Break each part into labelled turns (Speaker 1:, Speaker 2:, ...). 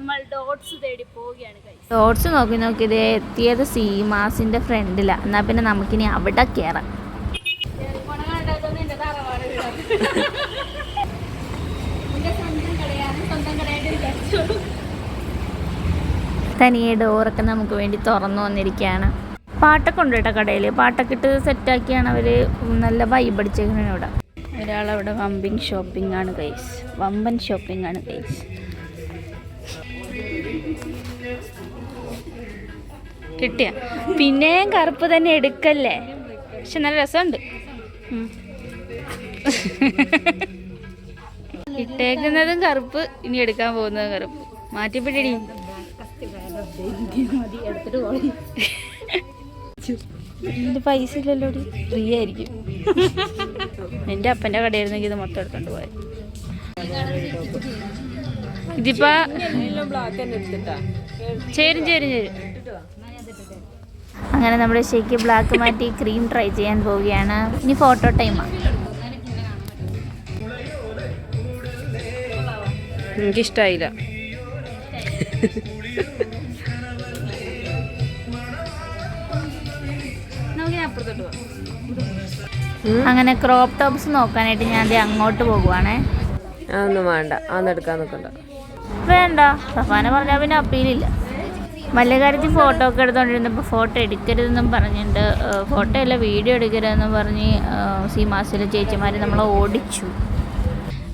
Speaker 1: നമ്മൾ ഡോട്ട്സ് തേടി പോവുകയാണ്
Speaker 2: ഡോട്ട്സ് നോക്കി നോക്കി ഇത് എത്തിയത് സീമാസിന്റെ ഫ്രണ്ടിലാണ് എന്നാ പിന്നെ നമുക്കിനി അവിടെ കയറാം തനിയെ ഡോറൊക്കെ നമുക്ക് വേണ്ടി തുറന്നു വന്നിരിക്കുകയാണ്. പാട്ടൊക്കെ ഉണ്ട് കേട്ടോ കടയിൽ പാട്ടൊക്കെ ഇട്ട് സെറ്റാക്കിയാണ് അവർ നല്ല വൈബ് അടിച്ചേക്കുന്നത് ഇവിടെ ഒരാളവിടെ വമ്പിങ് ഷോപ്പിംഗ് ആണ് കൈസ് വമ്പൻ ഷോപ്പിംഗ് ആണ് കൈസ് കിട്ടിയ. പിന്നെയും കറുപ്പ് തന്നെ എടുക്കല്ലേ? പക്ഷെ നല്ല രസമുണ്ട്. ഇട്ടേക്കുന്നതും കറുപ്പ് ഇനി എടുക്കാൻ പോകുന്നതും കറുപ്പ്. മാറ്റിപ്പിടി എന്റെ പൈസ ഇല്ലല്ലോ ഫ്രീ ആയിരിക്കും. എന്റെ അപ്പന്റെ കടയായിരുന്നെങ്കിൽ ഇത് മൊത്തം എടുത്തോണ്ട് പോയത് ഇതിപ്പോ ചേരും ചേരും ചേരും. അങ്ങനെ നമ്മുടെ ഷേക്ക് ബ്ലാക്ക് മാറ്റി ക്രീം ട്രൈ ചെയ്യാൻ പോവുകയാണ്. ഇനി ഫോട്ടോ ടൈമാണ്
Speaker 3: എനിക്കിഷ്ടായില്ല.
Speaker 2: അങ്ങനെ ക്രോപ്പ് ടോപ്സ് നോക്കാനായിട്ട് ഞാൻ അങ്ങോട്ട് പോകുവാണേ.
Speaker 3: അതൊന്നും വേണ്ട. അന്ന് എടുക്കാൻ നിൽക്കണ്ട.
Speaker 2: വേണ്ട. സഫാന പറഞ്ഞാൽ പിന്നെ അപ്പീലില്ല വലിയ കാര്യത്തിൽ ഫോട്ടോ ഒക്കെ എടുത്തോണ്ടിരുന്നപ്പോൾ ഫോട്ടോ എടുക്കരുതെന്നും പറഞ്ഞിട്ടുണ്ട് ഫോട്ടോ അല്ല വീഡിയോ എടുക്കരുതെന്നും പറഞ്ഞ് സീമാസിലെ ചേച്ചിമാർ നമ്മളെ ഓടിച്ചു.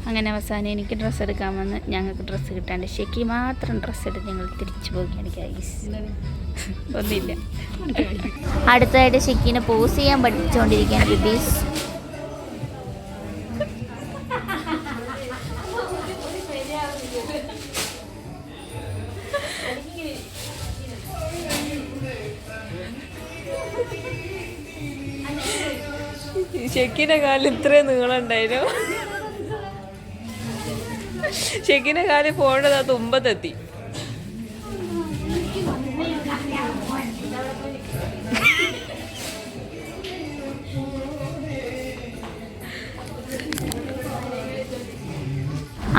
Speaker 2: അങ്ങനെ അവസാനം എനിക്ക് ഡ്രസ്സ് എടുക്കാൻ വന്ന് ഞങ്ങൾക്ക് ഡ്രസ്സ് കിട്ടാണ്ട് ശരിക്ക് മാത്രം ഡ്രസ്സ് എടുത്ത് ഞങ്ങൾ തിരിച്ചു പോവുകയാണ് ഗൈസ് ഒന്നുമില്ല. അടുത്തതായിട്ട് ഷെക്കിനെ പോസ് ചെയ്യാൻ പഠിച്ചുകൊണ്ടിരിക്കുകയാണ് ബിബീസ്
Speaker 3: ഷെക്കിന്റെ കാലിൽ ഇത്രയും നീളം ഉണ്ടായിരുന്നു ഷെക്കിന്റെ കാലിൽ പോകേണ്ടത് ആ തുമ്പത്തെത്തി.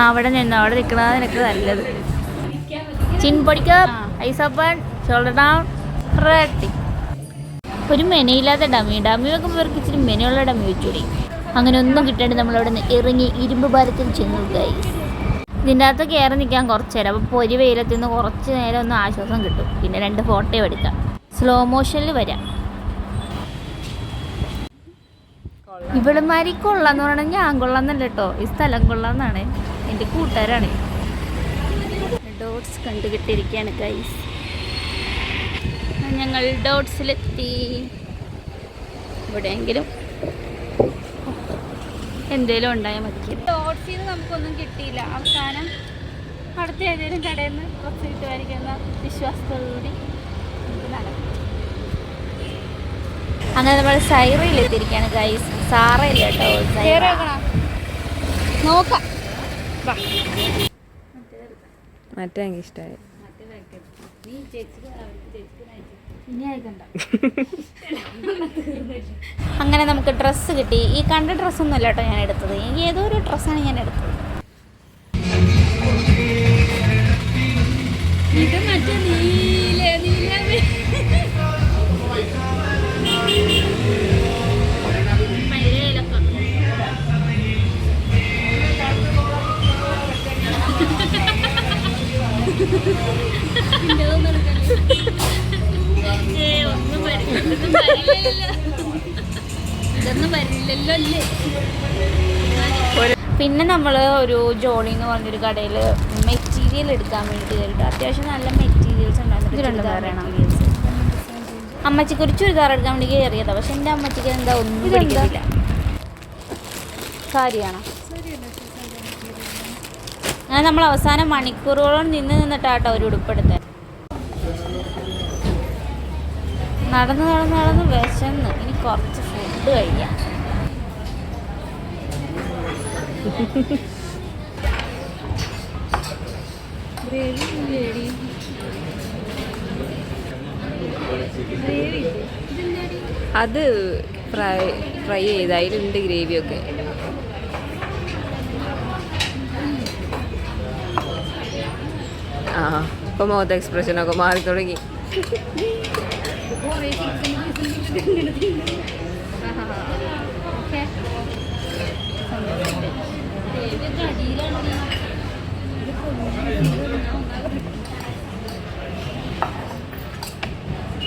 Speaker 2: അവിടെ നിന്ന് അവിടെ നിൽക്കണത് നിനക്ക് നല്ലത്. Chin പൊടിക്കർ eyes open shoulder down ready. ഒരു മെനയില്ലാത്ത ഡമ്മി. ഡമ്മി വെക്കുമ്പോൾ ഇവർക്ക് ഇച്ചിരി മെനയുള്ള ഡമ്മി വെച്ചൂടി. അങ്ങനെ ഒന്നും കിട്ടാണ്ട് നമ്മളവിടെ നിന്ന് ഇറങ്ങി ഇരുമ്പ് ഭാരത്തിൽ ചെന്നു കൈ ഇതിന്റെ അകത്ത് കയറി നിൽക്കാൻ കുറച്ച് നേരം. അപ്പോൾ പൊരി വെയിലത്തിൽ നിന്ന് കുറച്ച് നേരം ഒന്ന് ആശ്വാസം കിട്ടും. പിന്നെ രണ്ട് ഫോട്ടോ എടുക്കാം. സ്ലോ മോഷനിൽ വരാം. ഇവളുമാരി കൊള്ളാന്ന് പറയണത് ഞാൻ കൊള്ളാന്നല്ല കേട്ടോ. ഈ സ്ഥലം കൊള്ളാന്നാണ്. എന്റെ കൂട്ടുകാരാണ്. ഡോട്ട്സ് കണ്ടുകിട്ടിരിക്കുകയാണ് ഗൈസ് ഞങ്ങൾ ഡോട്ട്സിലെത്തി. ഇവിടെയെങ്കിലും എന്തേലും ഉണ്ടായാൽ മതി.
Speaker 1: ഡോട്ട്സിൽ നിന്ന് നമുക്കൊന്നും കിട്ടിയില്ല. അവസാനം അടുത്ത ഏതെങ്കിലും കടയിൽ നിന്ന് കുറച്ച് കിട്ടുമായിരിക്കുന്ന വിശ്വാസത്തോടുകൂടി
Speaker 2: അങ്ങനെ നമ്മൾ സൈറയിൽ എത്തിയിരിക്കുകയാണ് ഗൈസ് സാറയില്ല കേട്ടോ
Speaker 1: നോക്കാം.
Speaker 3: മറ്റേ എനിക്ക് ഇഷ്ടമായി
Speaker 2: അങ്ങനെ നമുക്ക് ഡ്രസ്സ് കിട്ടി. ഈ കണ്ട ഡ്രസ്സൊന്നും അല്ല കേട്ടോ ഞാൻ എടുത്തത്. എനിക്ക് ഏതോ ഒരു ഡ്രസ്സാണ് ഞാൻ എടുത്തത്.
Speaker 1: ഇത് മറ്റേ നീല ഇതൊന്നും വരില്ലല്ലോ അല്ലേ?
Speaker 2: പിന്നെ നമ്മൾ ഒരു ജോളി എന്ന് പറഞ്ഞൊരു കടയിൽ മെറ്റീരിയൽ എടുക്കാൻ വേണ്ടി കേട്ടോ അത്യാവശ്യം നല്ല മെറ്റീരിയൽസ് ഉണ്ടായിരുന്നു. അമ്മച്ചിക്ക് ഒരു ചുരിദാർ എടുക്കാൻ വേണ്ടി കയറിയതാ. പക്ഷെ എന്റെ അമ്മച്ചിക്ക് എന്താ ഒന്നും പിടിക്കുന്നില്ല കാര്യമാണ് അങ്ങനെ നമ്മൾ അവസാനം മണിക്കൂറുകളോളം നിന്ന് നിന്നിട്ടാട്ടോ ഒരു ഉടുപ്പെടുത്തത് നടന്ന് നടന്ന് നടന്ന് വിശന്ന്. ഇനി കുറച്ച് ഫുഡ് കഴിക്കാം
Speaker 3: അത് ഫ്രൈ ഫ്രൈ ചെയ്ത് അതിലുണ്ട് ഗ്രേവിയൊക്കെ. ആ ആ ഇപ്പൊ മുഖത്തെ എക്സ്പ്രഷൻ മാറി തുടങ്ങി.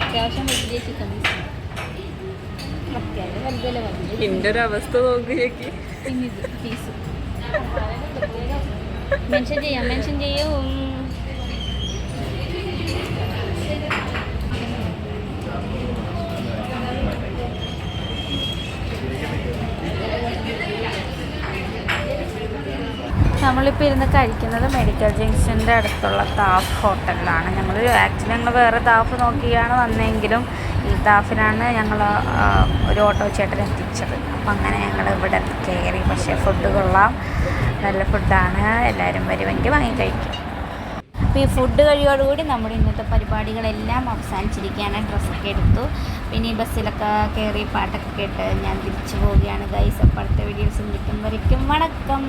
Speaker 1: അത്യാവശ്യം വലിയ ചിക്കൻ അത്യാവശ്യം വലുതല്ല വലുത്
Speaker 3: എന്റെ ഒരു അവസ്ഥ
Speaker 1: നോക്കിയേക്ക് പീസ് മെൻഷൻ ചെയ്യാം മെൻഷൻ ചെയ്യും.
Speaker 2: നമ്മളിപ്പോൾ ഇരുന്ന് കഴിക്കുന്നത് മെഡിക്കൽ ജംഗ്ഷന്റെ അടുത്തുള്ള താഫ് ഹോട്ടലിലാണ്. ഞങ്ങൾ ആക്ച്വലി ഞങ്ങൾ വേറെ താഫ് നോക്കിയാണ് വന്നെങ്കിലും ഈ താഫിനാണ് ഞങ്ങൾ ഒരു ഓട്ടോ ചേട്ടൻ എത്തിച്ചത്. അപ്പം അങ്ങനെ ഞങ്ങൾ ഇവിടെ കയറി. പക്ഷേ ഫുഡ് കൊള്ളാം. നല്ല ഫുഡാണ് എല്ലാവരും വരുമെങ്കിൽ വാങ്ങി കഴിക്കും. അപ്പോൾ ഈ ഫുഡ് കഴിയോടുകൂടി നമ്മുടെ ഇന്നത്തെ പരിപാടികളെല്ലാം അവസാനിച്ചിരിക്കുകയാണ്. ഡ്രസ്സൊക്കെ എടുത്തു. പിന്നെ ഈ ബസ്സിലൊക്കെ കയറി പാട്ടൊക്കെ കേട്ട് ഞാൻ തിരിച്ചു പോവുകയാണ് ഗൈസ് അപ്പോൾ അടുത്ത വീഡിയോസ് വിളിക്കും വരയ്ക്കും. വണക്കം!